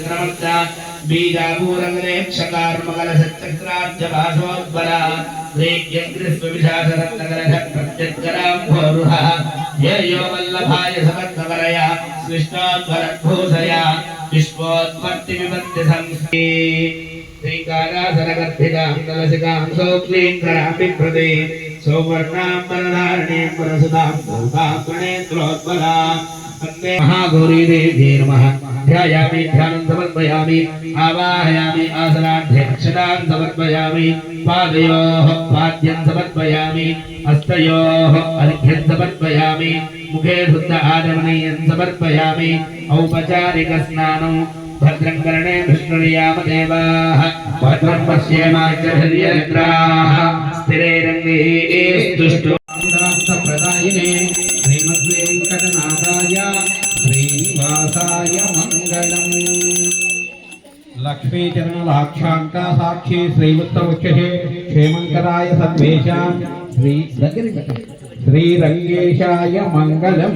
విక్రమత్త బీజాపూరగరేక్షకార్మకలసచక్రార్జభాషోద్బల రేగ్యగ్రిస్వవిశాసరత్నగరధ ప్రత్యగ్గరాంభోరుహ యో వల్లభాయ సమత్వరయ సృష్టోద్వరద్భూషయ విశ్వోత్పత్తి విపత్తి సంస్థే శ్రీకారాసనగర్భితాం కలసికాం సౌక్లీంకరాపి ప్రదే సౌవర్ణాం వరదారణీం వరసుదాం భూతాత్మనేత్రోద్బలా వందే మహాగౌరీ దేవ్యై నమః ధ్యాయామి ధ్యానం సమర్పయామి ఆవాహయామి ఆసనాఢ్య అక్షరాన్ సమర్పయామి పాదయోః పాద్యం సమర్పయామి హస్తయోః అర్ఘ్యం సమర్పయామి ముఖే శుద్ధ ఆచమనీయం సమర్పయామి ఔపచారిక స్నానం భద్రం కర్ణే విష్ణుర్యామ దేవాః లక్ష్మీచరణలాక్షాంక సాక్షి శ్రీవృత్తవక్షే క్షేమంకరాయ సద్వేషాం శ్రీ శ్రీరంగేశాయ మంగళం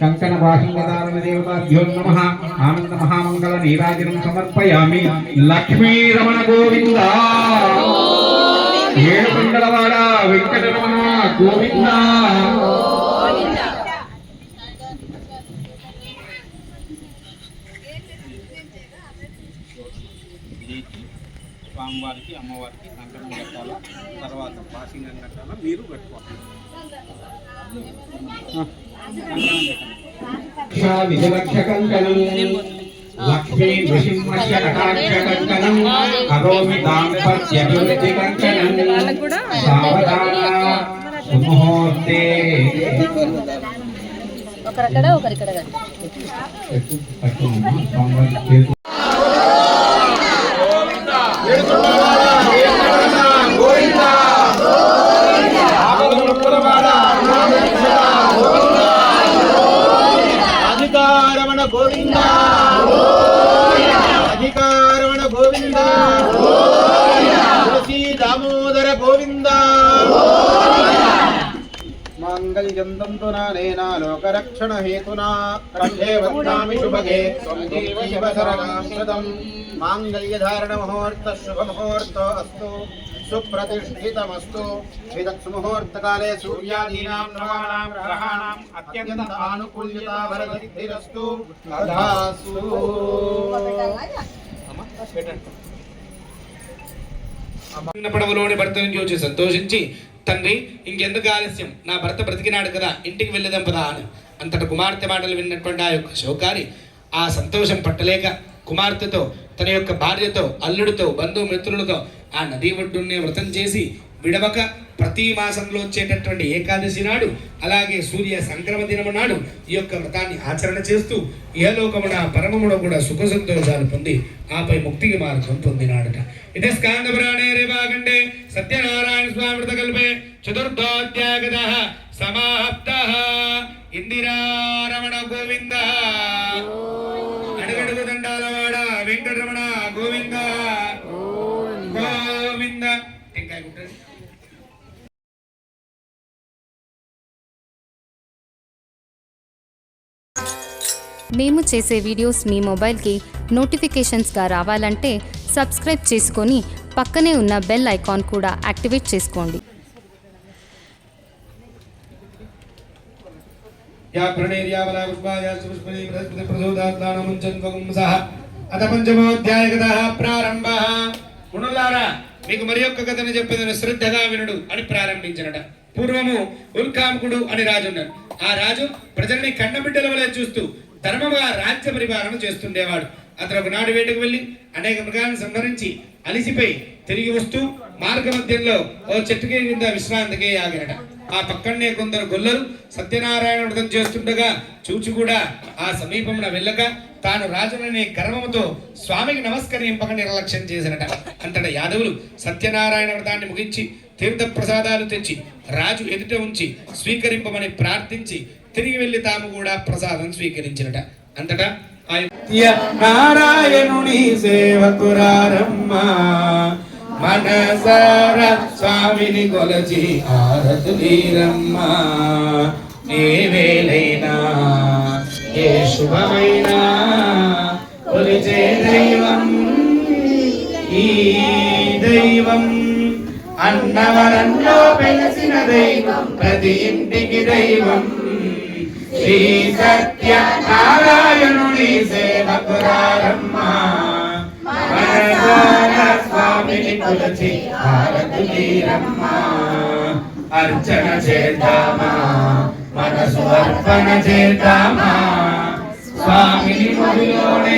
కంకణ వాహింగదారణ దేవతాభ్యో నమ ఆనంద మహామంగళ నీరాజనం సమర్పయామి లక్ష్మీరమణ గోవింద ఏడుకొండలవాడ వెంకటరమణ గోవింద స్వామివారికి అమ్మవారికి కంకణం కట్టాలా తర్వాత పాసింగం కట్టాలా? మీరు విజలక్షకంకణం లక్ష్మీ నృసింహస్య కటాక్షకంకణం కరోమి దాంపత్యభివృద్ధి కంకణం సావధాన ఒకరక్కడ ఒకరిక్కడ శరణాం శతం మాంగళ్యధారణ ముహూర్త శుభ ముహూర్త అస్తు సుప్రతిష్ఠితమస్తు. విదత్సు ముహూర్తకాలే సూర్యాదీనాం నవానాం గ్రహాణాం అత్యంత ఆనుకూల్యతా వరదిరస్తు తథాస్తు పడవలోని భర్తను చూసి సంతోషించి తండ్రి ఇంకెందుకు ఆలస్యం? నా భర్త బ్రతికినాడు కదా ఇంటికి వెళ్ళేదాం పదా అని. అంతట కుమార్తె మాటలు విన్నటువంటి ఆ యొక్క శోకారి ఆ సంతోషం పట్టలేక కుమార్తెతో తన యొక్క భార్యతో అల్లుడితో బంధుమిత్రులతో ఆ నదీ ఒడ్డునే వ్రతం చేసి విడవక ప్రతి మాసంలో వచ్చేటటువంటి ఏకాదశి నాడు అలాగే సూర్య సంక్రమ దినము నాడు ఈ యొక్క వ్రతాన్ని ఆచరణ చేస్తూ ఏలోకమున పరమమున కూడా సుఖ సంతోషాలు పొంది ఆపై ముక్తికి మార్గం పొందినాడట. ఇదే స్కాంద పురాణే రేవాగండే సత్యనారాయణ స్వామి వ్రత కల్పే చతుర్థోధ్యాగద సమాప్త. ఇందిరా గోవింద అడుగడుగు దండాలవాడ వెంకటరమణ గోవింద గోవింద టెంకాయ కుట్టండి మేము చేసే వీడియోస్ మీ మొబైల్కి నోటిఫికేషన్స్గా రావాలంటే సబ్స్క్రైబ్ చేసుకొని పక్కనే ఉన్న బెల్ ఐకాన్ కూడా యాక్టివేట్ చేసుకోండి. అత పంచమోధ్యాయ కథ ప్రారంభ. మీకు మరి యొక్క కథను చెప్పేదని శ్రద్ధగా వినుడు అని ప్రారంభించినట. పూర్వము ఉల్కాంకుడు అని రాజున్నాడు ఆ రాజు ప్రజల్ని కన్నబిడ్డల వలె చూస్తూ ధర్మముగా రాజ్య పరిపాలన చేస్తుండేవాడు. అతను ఒకనాడు వేటకు వెళ్ళి అనేక మృగాలను సంహరించి అలిసిపోయి తిరిగి వస్తూ మార్గ మధ్యంలో ఓ చెట్టుకి కింద విశ్రాంతికి ఆగినట ఆ పక్కనే కొందరు గొల్లలు సత్యనారాయణ వ్రతం చేస్తుండగా చూచి కూడా ఆ సమీపమున వెళ్ళక తాను రాజుననే గర్వముతో స్వామికి నమస్కరింపక నిర్లక్ష్యం చేసినట. అంతట యాదవులు సత్యనారాయణ వ్రతాన్ని ముగించి తీర్థ ప్రసాదాలు తెచ్చి రాజు ఎదుట ఉంచి స్వీకరింపమని ప్రార్థించి తిరిగి వెళ్ళి తాము కూడా ప్రసాదం స్వీకరించినట. అంతటా నారాయణుని సేవకురారమ్మ మనసార స్వామిని కొలచి ఆరతులీరమ్మా ఏ వేలైనా ఏ శుభమైనా దైవం. ఈ దైవం అన్నవరంలో వెలసిన దైవం ప్రతి ఇంటికి దైవం. శ్రీ సత్య నారాయణుడి సేవకురారమ్మ స్వామిని కొలచి హారతులీరమ్మ అర్చన చేద్దామా మనసు అర్పణ చేద్దామా. స్వామిని మొదలోనే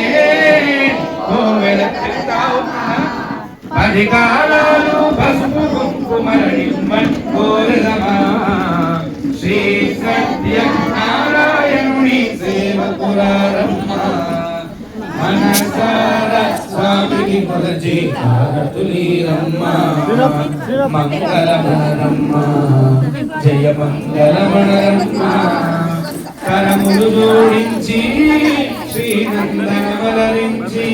అధికారాలు పసుపు కుంకుమరణిమ్మన్ కోరదమా. శ్రీ సత్య నారాయణుని సేవకురారమ్మ మనసార స్వామికి కొలచి హారతులీరమ్మ మంగళమనరమ్మ జయ మంగళమణరమ్మ కరములు జోడించి శ్రీనందనవలరించి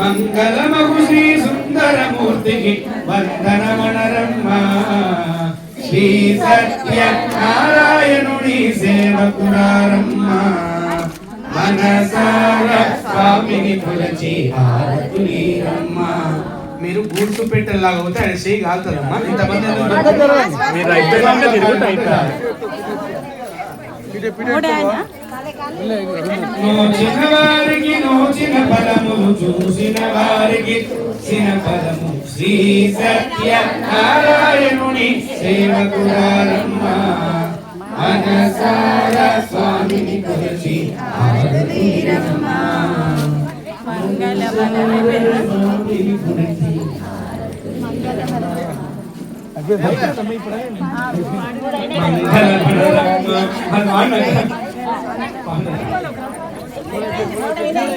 మంగళమగు శ్రీ సుందరమూర్తికి వందనమణరమ్మ శ్రీ సత్య నారాయణుని సేవకురారమ్మ. మనసార స్వామిని కొలచి హారతులీరమ్మ. మీరు గూడ్సు పెట్టేలాగా అవుతే ఆయన చేయి కాలుతుందమ్మా. ఇంతమంది మీరు నోచిన వారికి నోచిన పదములు చూసిన వారికి చిన పదము శ్రీ సత్య నారాయణుని సేవకురారమ్మ మనసార స్వామిని కొలిచి ఆరతీరమ్మ. స్వామిని